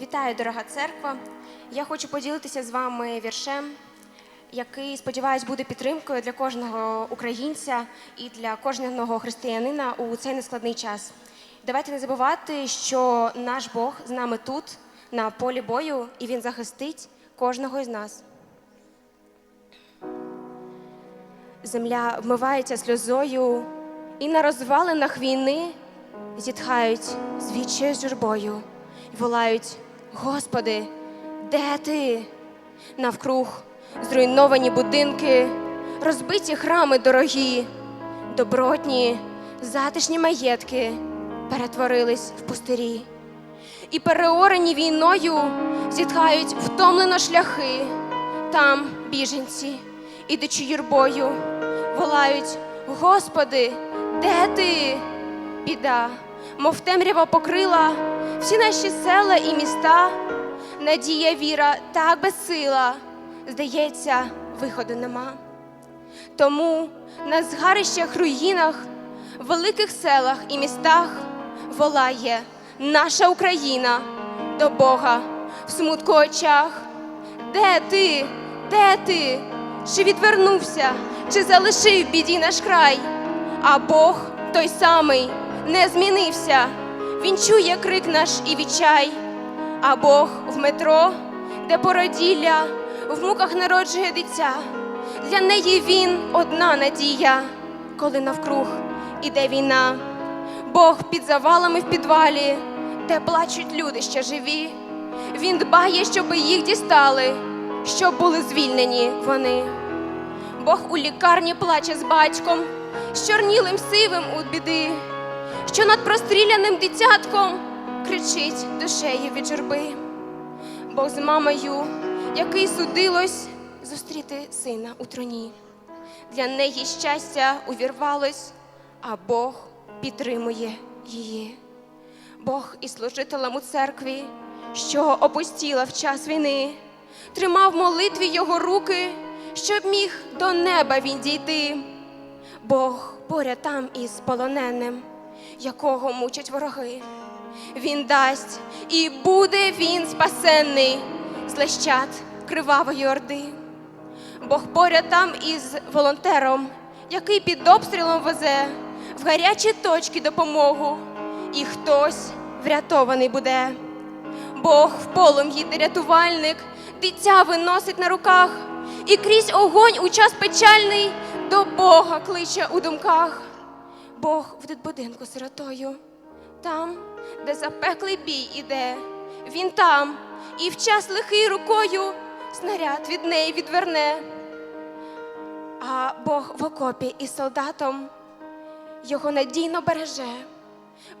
Вітаю, дорога церква. Я хочу поділитися з вами віршем, який, сподіваюсь, буде підтримкою для кожного українця і для кожного християнина у цей нескладний час. Давайте не забувати, що наш Бог з нами тут, на полі бою, і Він захистить кожного із нас. Земля вмивається сльозою, і на розвалинах війни зітхають з журбою волають: Господи, де ти? Навкруг зруйновані будинки, розбиті храми дорогі, добротні, затишні маєтки перетворились в пустирі. І переорені війною зітхають втомлено шляхи. Там біженці, ідучи юрбою, волають: Господи, де ти? Біда, мов темрява покрила всі наші села і міста. Надія, віра так безсила, здається, виходу нема. Тому на згарищах, руїнах, великих селах і містах волає наша Україна до Бога в смутку очах. Де ти? Де ти? Чи відвернувся, чи залишив біді наш край? А Бог той самий не змінився. Він чує крик наш і відчай. А Бог в метро, де породілля, в муках народжує дитя. Для неї він одна надія, коли навкруг іде війна. Бог під завалами в підвалі, де плачуть люди ще живі. Він дбає, щоби їх дістали, щоб були звільнені вони. Бог у лікарні плаче з батьком, з чорнілим сивим у біди, що над простріляним дитятком кричить душею від журби. Бог з мамою, який судилось зустріти сина у троні. Для неї щастя увірвалось, а Бог підтримує її. Бог і служителем у церкві, що опустіла в час війни, тримав молитві його руки, щоб міг до неба він дійти. Бог поряд там із полоненим, якого мучать вороги. Він дасть і буде він спасенний з лещат кривавої орди. Бог поряд там із волонтером, який під обстрілом везе в гарячі точки допомогу, і хтось врятований буде. Бог в полум'ї рятувальник, дитя виносить на руках, і крізь огонь у час печальний до Бога кличе у думках. Бог в дитбудинку сиротою, там, де запеклий бій іде, він там, і в час лихий рукою снаряд від неї відверне. А Бог в окопі із солдатом його надійно береже,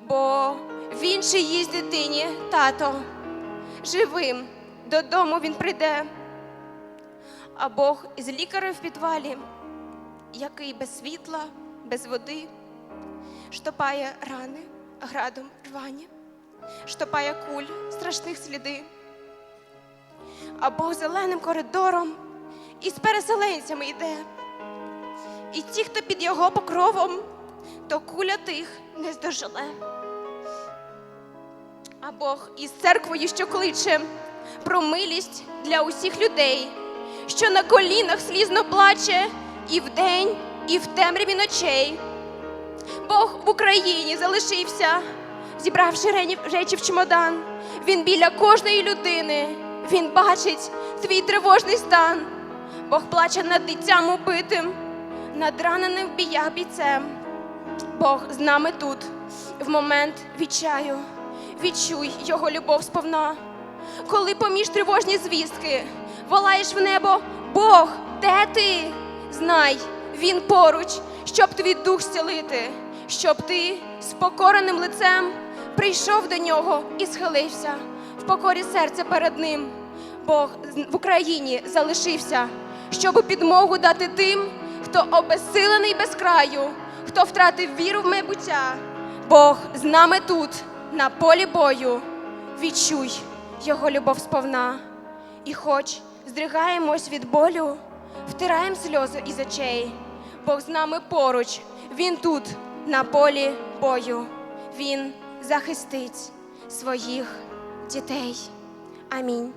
бо він чиїсь дитині, тато, живим додому він прийде. А Бог із лікарем в підвалі, який без світла, без води, штопає рани градом рвані, штопає куль страшних сліди. А Бог зеленим коридором із переселенцями йде. І ті, хто під його покровом, то куля тих не здожеле. А Бог із церквою, що кличе про милість для усіх людей, що на колінах слізно плаче і вдень, і в темряві ночей. Бог в Україні залишився, зібравши речі в чемодан. Він біля кожної людини, він бачить твій тривожний стан. Бог плаче над дитям убитим, над раненим в біях бійцем. Бог з нами тут, в момент відчаю, відчуй його любов сповна. Коли поміж тривожні звістки волаєш в небо, Бог, де ти? Знай, він поруч, щоб твій дух зцілити, щоб ти з покореним лицем прийшов до нього і схилився в покорі серця перед ним. Бог в Україні залишився, щоб підмогу дати тим, хто обезсилений без краю, хто втратив віру в майбуття. Бог з нами тут, на полі бою. Відчуй його любов сповна. І хоч здригаємось від болю, втираємо сльози із очей. Бог з нами поруч, він тут, на полі бою. Він захистить своїх дітей. Амінь.